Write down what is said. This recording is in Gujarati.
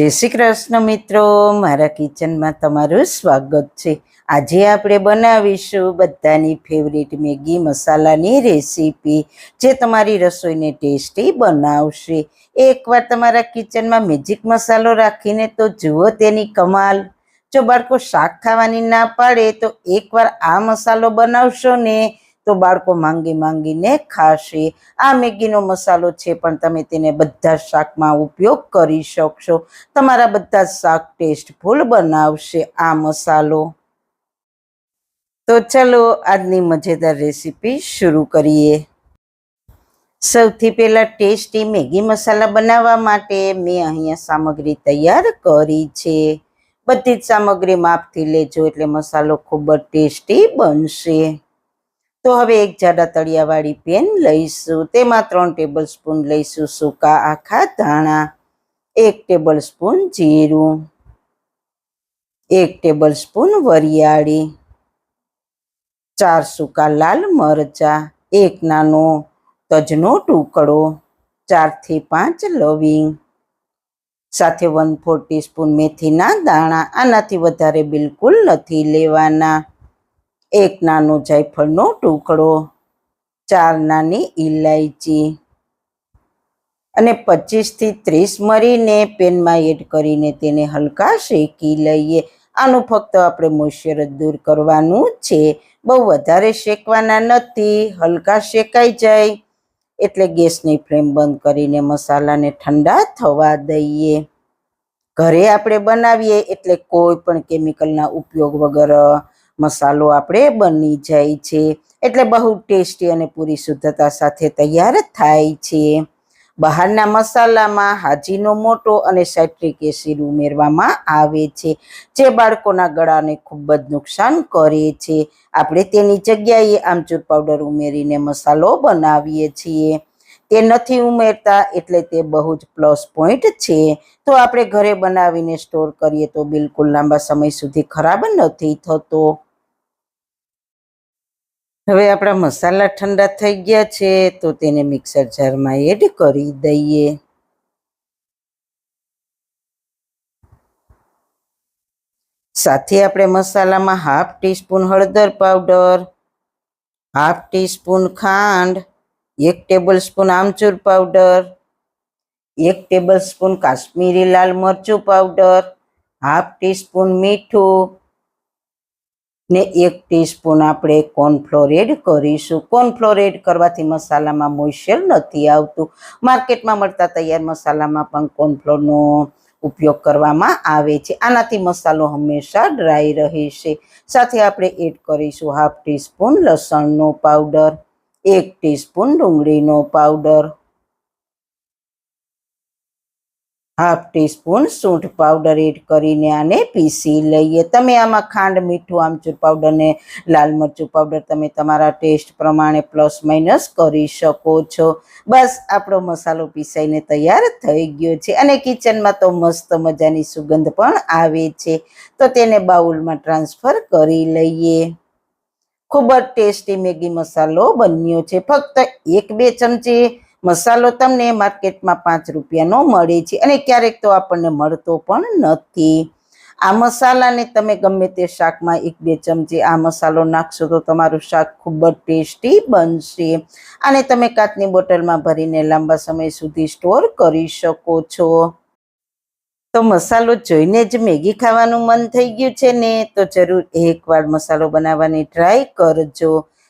જય શ્રી કૃષ્ણ મિત્રો, મારા કિચનમાં તમારું સ્વાગત છે. આજે આપણે બનાવીશું બધાની ફેવરિટ મેગી મસાલાની રેસીપી જે તમારી રસોઈને ટેસ્ટી બનાવશે. એકવાર તમારા કિચનમાં મેજિક મસાલો રાખીને તો જુઓ તેની કમાલ. જો બાળકો શાક ખાવાની ના પાડે તો એકવાર આ મસાલો બનાવશો ને તો બાળકો માંગી માંગીને ખાશે. આ મેગીનો મસાલો છે, પણ તમે તેને બધા શાકમાં ઉપયોગ કરી શકશો. તમારા બધા શાક ટેસ્ટફુલ બનાવશે આ મસાલો. તો ચલો, આજની મજેદાર રેસીપી શરૂ કરીએ. સૌથી પહેલાં ટેસ્ટી મેગી મસાલા બનાવવા માટે મેં અહીંયા સામગ્રી તૈયાર કરી છે. બધી જ સામગ્રી માપથી લેજો, એટલે મસાલો ખૂબ જ ટેસ્ટી બનશે. તો હવે એક જાડા તળિયાવાળી પેન લઈશું. તેમાં ત્રણ ટેબલ સ્પૂન લઈશું સૂકા આખા ધાણા, એક ટેબલ સ્પૂન જીરું, એક ટેબલ સ્પૂન વરિયાળી, ચાર સૂકા લાલ મરચા, એક નાનો તજનો ટુકડો, ચારથી પાંચ લવિંગ, સાથે વન ફોર ટીસ્પૂન મેથીના દાણા. આનાથી વધારે બિલકુલ નથી લેવાના. એક નાનો જાયફળનો ટુકડો, ચાર નાની ઇલાયચી અને પચીસથી ત્રીસ મરીને પેનમાં એડ કરીને તેને હલકા શેકી લઈએ. આનું ફક્ત આપણે મોઇશ્ચર જ દૂર કરવાનું છે. બહુ વધારે શેકવાના નથી, હલકા શેકાઈ જાય. એટલે ગેસની ફ્લેમ બંધ કરીને મસાલાને ઠંડા થવા દઈએ. ઘરે આપણે બનાવીએ એટલે કોઈ પણ કેમિકલના ઉપયોગ વગર મસાલો આપણે બની જાય છે. એટલે બહુ ટેસ્ટી અને પૂરી શુદ્ધતા સાથે તૈયાર થાય છે. બહારના મસાલામાં હાજીનો મોટો અને સાઇટ્રિક એસિડ ઉમેરવામાં આવે છે, જે બાળકોના ગળાને ખૂબ જ નુકસાન કરે છે. આપણે તેની જગ્યાએ આમચૂર પાવડર ઉમેરીને મસાલો બનાવીએ છીએ. તે નથી ઉમેરતા એટલે તે બહુ જ પ્લસ પોઈન્ટ છે. તો આપણે ઘરે બનાવીને સ્ટોર કરીએ તો બિલકુલ લાંબા સમય સુધી ખરાબ નથી થતો. હવે આપણા મસાલા ઠંડા થઈ ગયા છે, તો તેને મિક્સર જારમાં એડ કરી દઈએ. સાથે આપણે મસાલામાં હાફ ટીસ્પૂન હળદર પાવડર, હાફ ટીસ્પૂન ખાંડ, એક ટેબલ સ્પૂન આમચૂર પાવડર, એક ટેબલ સ્પૂન કાશ્મીરી લાલ મરચું પાવડર, હાફ ટીસ્પૂન મીઠું ને એક ટીસ્પૂન આપણે કોર્નફ્લોર એડ કરીશું. કોર્નફ્લોર એડ કરવાથી મસાલામાં મોઇશ્ચર નથી આવતું. માર્કેટમાં મળતા તૈયાર મસાલામાં પણ કોર્નફ્લોરનો ઉપયોગ કરવામાં આવે છે. આનાથી મસાલો હંમેશા ડ્રાય રહેશે. સાથે આપણે એડ કરીશું હાફ ટીસ્પૂન લસણનો પાવડર એક ટીસ્પૂન ડુંગળીનો પાવડર હાફ ટીસ્પૂન સૂંઠ પાવડર એડ કરીને આને પીસી લઈએ. તમે આમાં ખાંડ, મીઠું, આમચૂર પાવડર ને લાલ મરચું પાવડર તમે તમારા ટેસ્ટ પ્રમાણે પ્લસ માઇનસ કરી શકો છો. બસ, આપણો મસાલો પીસાઈને તૈયાર થઈ ગયો છે અને કિચનમાં તો મસ્ત મજાની સુગંધ પણ આવે છે. તો તેને બાઉલમાં ટ્રાન્સફર કરી લઈએ. ખૂબ જ ટેસ્ટી મેગી મસાલો બન્યો છે. ફક્ત એક બે ચમચી મસાલો તમને માર્કેટમાં પાંચ રૂપિયાનો મળે છે અને ક્યારેક તો આપણને મળતો પણ નથી. આ મસાલાને તમે ગમે તે શાકમાં એક બે ચમચી આ મસાલો નાખશો તો તમારું શાક ખૂબ જ ટેસ્ટી બનશે. અને તમે કાચની બોટલમાં ભરીને લાંબા સમય સુધી સ્ટોર કરી શકો છો. તો મસાલો જોઈને જ મેગી ખાવાનું મન થઈ ગયું છે ને? તો જરૂર એકવાર મસાલો બનાવવાની ટ્રાય કરજો.